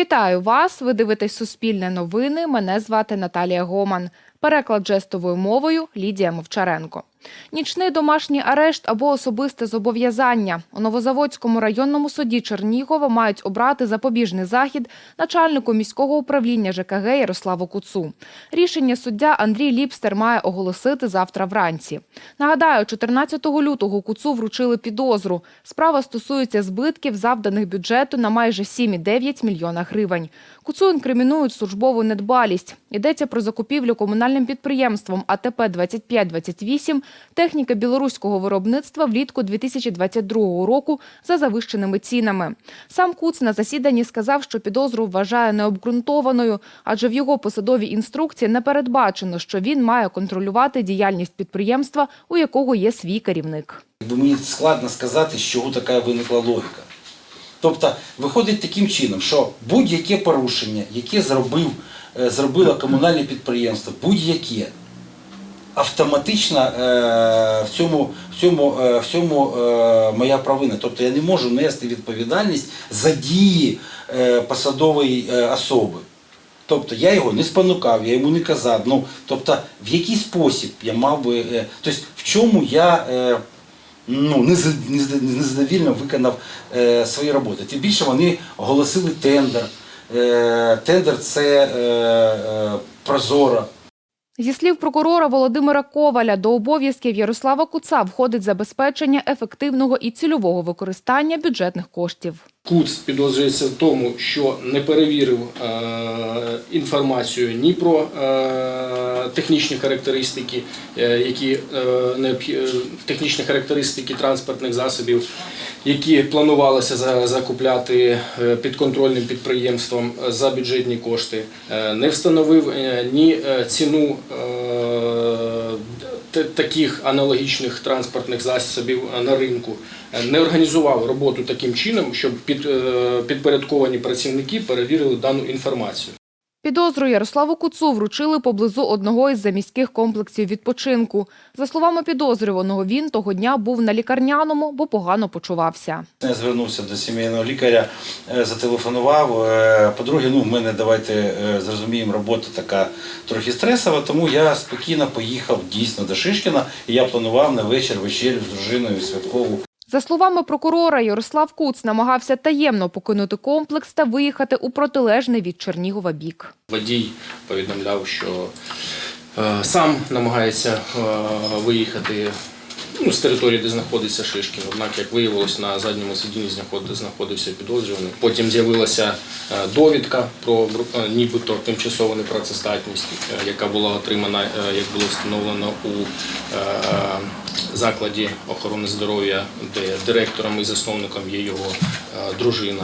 Вітаю вас! Ви дивитесь Суспільне новини. Мене звати Наталія Гоман. Переклад жестовою мовою Лідія Мовчаренко. Нічний домашній арешт або особисте зобов'язання. У Новозаводському районному суді Чернігова мають обрати запобіжний захід начальнику міського управління ЖКГ Ярославу Куцу. Рішення суддя Андрій Ліпстер має оголосити завтра вранці. Нагадаю, 14 лютого Куцу вручили підозру. Справа стосується збитків, завданих бюджету на майже 7,9 мільйона гривень. Куцу інкримінують службову недбалість. Йдеться про закупівлю комунальним підприємством АТП 2528 техніки білоруського виробництва влітку 2022 року за завищеними цінами. Сам Куц на засіданні сказав, що підозру вважає необґрунтованою, адже в його посадовій інструкції не передбачено, що він має контролювати діяльність підприємства, у якого є свій керівник. Мені складно сказати, з чого така виникла логіка. Тобто виходить таким чином, що будь-яке порушення, яке зробив, зробило комунальне підприємство, будь-яке, автоматично е, в цьому, в цьому, е, в цьому е, моя провина. Тобто я не можу нести відповідальність за дії е, посадової е, особи. Тобто я його не спонукав, я йому не казав. Ну, тобто, в який спосіб я мав би. е, Тобто, в чому я е, ну, неза- неза- незадовільно виконав е, свої роботи. Тим більше вони оголосили тендер. Е, тендер це е, е, прозоро. Зі слів прокурора Володимира Коваля, до обов'язків Ярослава Куца входить забезпечення ефективного і цільового використання бюджетних коштів. Куц підозрюється в тому, що не перевірив е, інформацію ні про е, технічні характеристики, е, які технічні характеристики транспортних засобів, які планувалося закупляти підконтрольним підприємством за бюджетні кошти, не встановив ні ціну. Таких аналогічних транспортних засобів е, на ринку е, не організував роботу таким чином, щоб е, підпорядковані працівники перевірили дану інформацію. Підозру Ярославу Куцу вручили поблизу одного із заміських комплексів відпочинку. За словами підозрюваного, він того дня був на лікарняному, бо погано почувався. Я звернувся до сімейного лікаря, е, зателефонував. Е, По-друге, ну, в мене давайте е, зрозуміємо, робота така трохи стресова, тому я спокійно поїхав дійсно до Шишкіна, і я планував на вечір вечерю з дружиною святкову. За словами прокурора, Ярослав Куц намагався таємно покинути комплекс та виїхати у протилежний від Чернігова бік. Водій повідомляв, що е, сам намагається е, виїхати ну, з території, де знаходиться Шишкін. Однак, як виявилось, на задньому сидінні знаход- знаходився підозрюваний. Потім з'явилася е, довідка про е, нібито тимчасову непрацездатність, е, яка була отримана, як було встановлено у закладі охорони здоров'я, де директором і засновником є його дружина.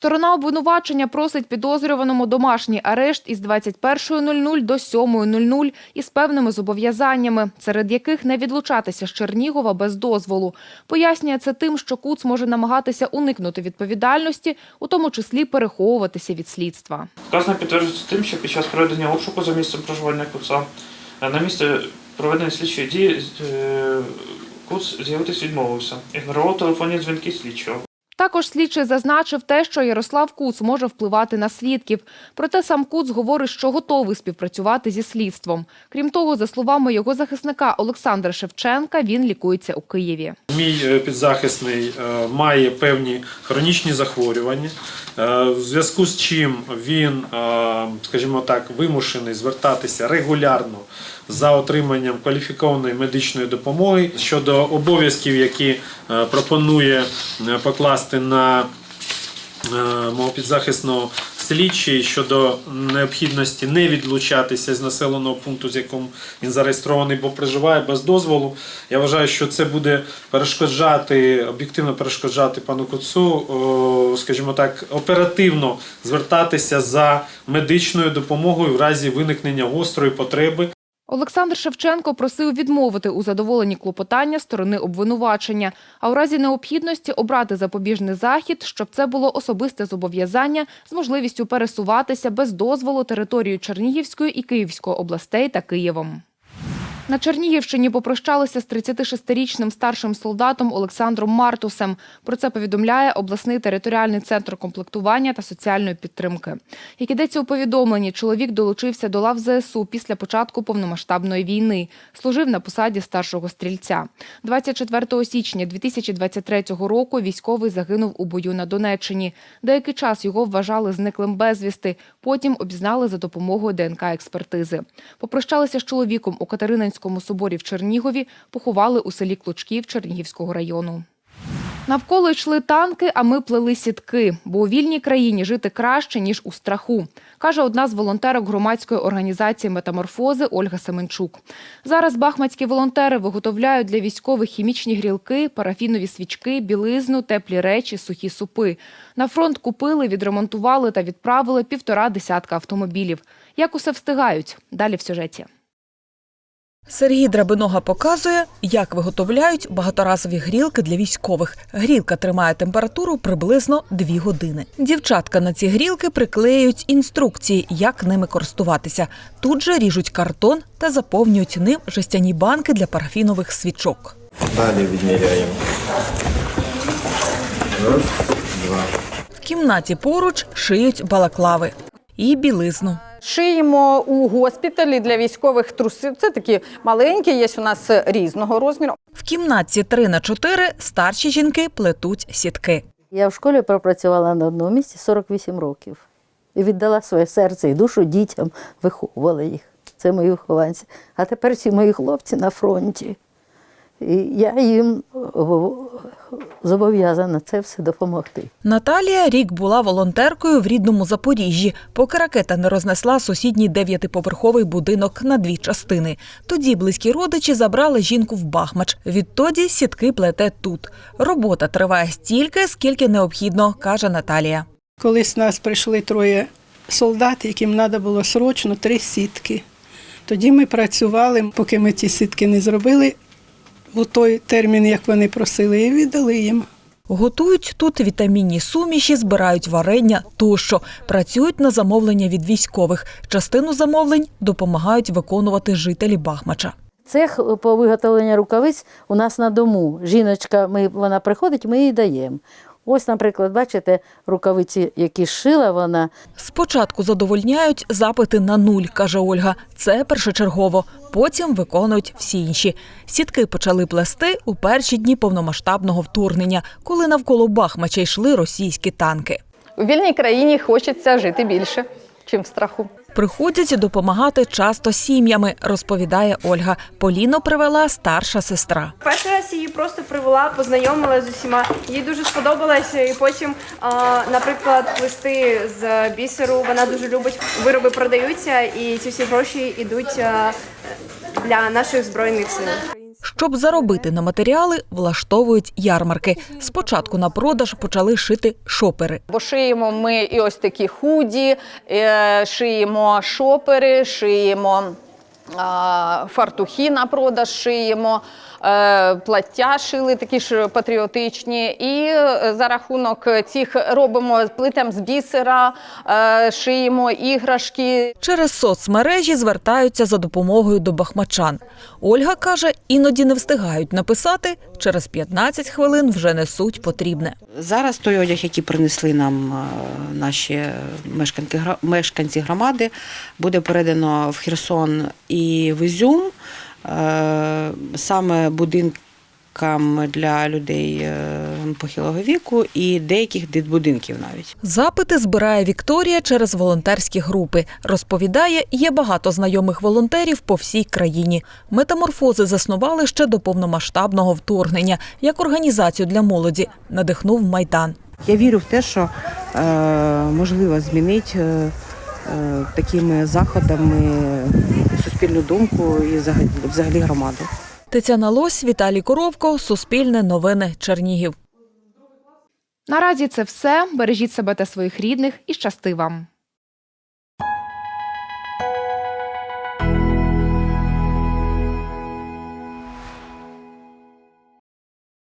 Сторона обвинувачення просить підозрюваному домашній арешт із 21.00 до 7.00 із певними зобов'язаннями, серед яких не відлучатися з Чернігова без дозволу. Пояснює це тим, що Куц може намагатися уникнути відповідальності, у тому числі переховуватися від слідства. Вказано підтверджується тим, що під час проведення обшуку за місцем проживання куца е, на місце проведення слідчої дії е, куц з'явитись відмовився. Ігнорував телефонні дзвінки слідчого. Також слідчий зазначив те, що Ярослав Куц може впливати на свідків. Проте сам Куц говорить, що готовий співпрацювати зі слідством. Крім того, за словами його захисника Олександра Шевченка, він лікується у Києві. Мій е, підзахисний е, має певні хронічні захворювання, е, в зв'язку з чим він, скажімо так, вимушений звертатися регулярно за отриманням кваліфікованої медичної допомоги щодо обов'язків, які е, пропонує е, покласти на е, мого підзахисного слідчий щодо необхідності не відлучатися з населеного пункту, з яким він зареєстрований, бо проживає без дозволу. Я вважаю, що це буде перешкоджати, об'єктивно перешкоджати пану Коцу, о, скажімо так, оперативно звертатися за медичною допомогою в разі виникнення гострої потреби. Олександр Шевченко просив відмовити у задоволенні клопотання сторони обвинувачення, а у разі необхідності обрати запобіжний захід, щоб це було особисте зобов'язання з можливістю пересуватися без дозволу територію Чернігівської і Київської областей та Києвом. На Чернігівщині попрощалися з 36-річним старшим солдатом Олександром Мартусем. Про це повідомляє обласний територіальний центр комплектування та соціальної підтримки. Як ідеться у повідомленні, чоловік долучився до лав ЗСУ після початку повномасштабної війни. Служив на посаді старшого стрільця. 24 січня 2023 року військовий загинув у бою на Донеччині. Деякий час його вважали зниклим безвісти. Потім обізнали за допомогою ДНК-експертизи. Попрощалися з чоловіком у Катерининському соборі в Чернігові, поховали у селі Клучків Чернігівського району. Навколо йшли танки, а ми плели сітки, бо у вільній країні жити краще, ніж у страху, каже одна з волонтерок громадської організації Метаморфози Ольга Семенчук. Зараз бахмацькі волонтери виготовляють для військових хімічні грілки, парафінові свічки, білизну, теплі речі, сухі супи. На фронт купили, відремонтували та відправили півтора десятка автомобілів. Як усе встигають? Далі в сюжеті. Сергій Драбинога показує, як виготовляють багаторазові грілки для військових. Грілка тримає температуру приблизно 2 години. Дівчатка на ці грілки приклеюють інструкції, як ними користуватися. Тут же ріжуть картон та заповнюють ним жестяні банки для парафінових свічок. Далі відміряємо. Раз, два. В кімнаті поруч шиють балаклави і білизну. Шиємо у госпіталі для військових труси. Це такі маленькі, є у нас різного розміру. В кімнатці 3 на 4 старші жінки плетуть сітки. Я в школі пропрацювала на одному місці 48 років і віддала своє серце і душу дітям, виховувала їх. Це мої вихованці. А тепер всі мої хлопці на фронті. І я їм зобов'язана це все допомогти. Наталія рік була волонтеркою в рідному Запоріжжі, поки ракета не рознесла сусідній дев'ятиповерховий будинок на дві частини. Тоді близькі родичі забрали жінку в Бахмач. Відтоді сітки плете тут. Робота триває стільки, скільки необхідно, каже Наталія. Колись нас прийшли троє солдат, яким треба було срочно три сітки. Тоді ми працювали, поки ми ті сітки не зробили у той термін, як вони просили, і віддали їм. Готують тут вітамінні суміші, збирають варення тощо. Працюють на замовлення від військових. Частину замовлень допомагають виконувати жителі Бахмача. Цех по виготовленню рукавиць у нас на дому. Жіночка, ми, вона приходить, ми їй даємо. Ось, наприклад, бачите, рукавиці, які шила вона, Спочатку задовольняють запити на нуль, каже Ольга. Це першочергово. Потім виконують всі інші. Сітки почали плести у перші дні повномасштабного вторгнення, коли навколо Бахмача йшли російські танки. У вільній країні хочеться жити більше, чим в страху. Приходять допомагати часто сім'ями, розповідає Ольга. Поліну привела старша сестра. Перший раз її просто привела, познайомила з усіма. Їй дуже сподобалося. І потім, наприклад, плести з бісеру. Вона дуже любить. Вироби продаються, і ці всі гроші йдуть для наших збройних сил. Щоб заробити на матеріали, влаштовують ярмарки. Спочатку на продаж почали шити шопери. Бо шиємо ми і ось такі худі, е, шиємо шопери, шиємо фартухи на продаж, шиємо. Е, Плаття шили такі ж патріотичні, і е, за рахунок цих робимо плитем з бісера, е, шиємо іграшки. Через соцмережі звертаються за допомогою до бахмачан. Ольга каже, іноді не встигають написати, через 15 хвилин вже несуть потрібне. Зараз той одяг, який принесли нам наші мешканки, мешканці громади, буде передано в Херсон і в Ізюм, саме будинкам для людей е, похилого віку і деяких дитбудинків навіть. Запити збирає Вікторія через волонтерські групи. Розповідає, є багато знайомих волонтерів по всій країні. Метаморфози заснували ще до повномасштабного вторгнення як організацію для молоді. Надихнув майдан. Я вірю в те, що е, можливо змінити е, е, такими заходами суспільну думку і взагалі, взагалі громаду. Тетяна Лось, Віталій Коровко, Суспільне новини, Чернігів. Наразі це все. Бережіть себе та своїх рідних і щасти вам.